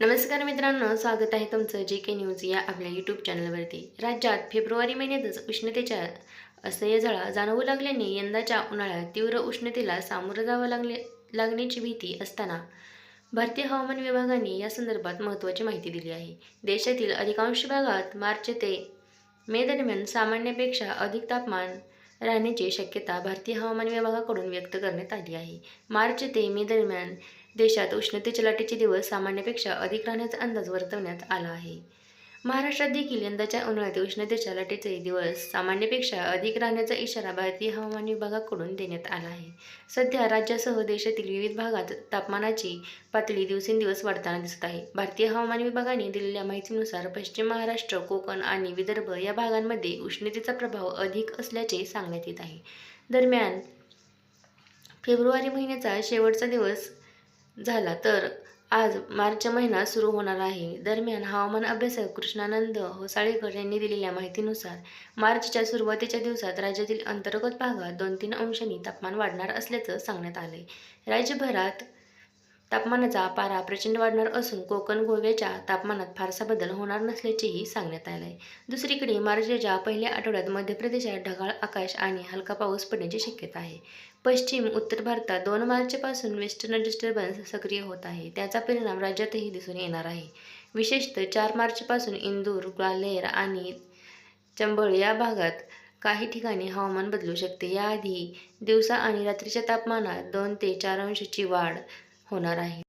नमस्कार मित्रांनो स्वागत आहे तुमचं जे के न्यूज या आपल्या यूट्यूब चॅनलवरती. राज्यात फेब्रुवारी महिन्यातच उष्णतेच्या असह्य झळा जाणवू लागल्याने यंदाच्या उन्हाळ्यात तीव्र उष्णतेला सामोरं जावं लागले लागण्याची भीती असताना भारतीय हवामान विभागाने या संदर्भात महत्त्वाची माहिती दिली आहे. देशातील अधिकांश भागात मार्च ते मे दरम्यान सामान्यापेक्षा अधिक तापमान राहण्याची शक्यता भारतीय हवामान विभागाकडून व्यक्त करण्यात आली आहे. मार्च ते मे दरम्यान देशात उष्णतेच्या लाटेचे दिवस सामान्यपेक्षा अधिक राहण्याचा अंदाज वर्तवण्यात आला आहे. महाराष्ट्रात देखील यंदाच्या उन्हाळ्यात उष्णतेच्या लाटेचे दिवस सामान्यपेक्षा अधिक राहण्याचा इशारा भारतीय हवामान विभागाकडून देण्यात आला आहे. सध्या राज्यासह देशातील विविध भागात तापमानाची पातळी दिवसेंदिवस वाढताना दिसत आहे. भारतीय हवामान विभागाने दिलेल्या माहितीनुसार पश्चिम महाराष्ट्र कोकण आणि विदर्भ या भागांमध्ये उष्णतेचा प्रभाव अधिक असल्याचे सांगण्यात येत आहे. दरम्यान फेब्रुवारी महिन्याचा शेवटचा दिवस झाला तर आज मार्च महिना सुरू होणार आहे. दरम्यान हवामान अभ्यासक कृष्णानंद होसाळेकर यांनी दिलेल्या माहितीनुसार मार्चच्या सुरुवातीच्या दिवसात राज्यातील अंतर्गत भागात दोन तीन अंशांनी तापमान वाढणार असल्याचं सांगण्यात आलंय. राज्यभरात तापमानाचा पारा प्रचंड वाढणार असून कोकण गोव्याच्या तापमानात फारसा बदल होणार नसल्याचेही सांगण्यात आलं आहे दुसरीकडे मार्चच्या पहिल्या आठवड्यात मध्य प्रदेशात ढगाळ आकाश आणि हलका पाऊस पडण्याची शक्यता आहे. पश्चिम उत्तर भारतात दोन मार्चपासून वेस्टर्न डिस्टर्बन्स सक्रिय होत आहे. त्याचा परिणाम राज्यातही दिसून येणार आहे. विशेषतः चार मार्चपासून इंदूर ग्वाल्हेर आणि चंबळ या भागात काही ठिकाणी हवामान बदलू शकते. याआधी दिवसा आणि रात्रीच्या तापमानात दोन ते चार अंशची वाढ होणार आहे.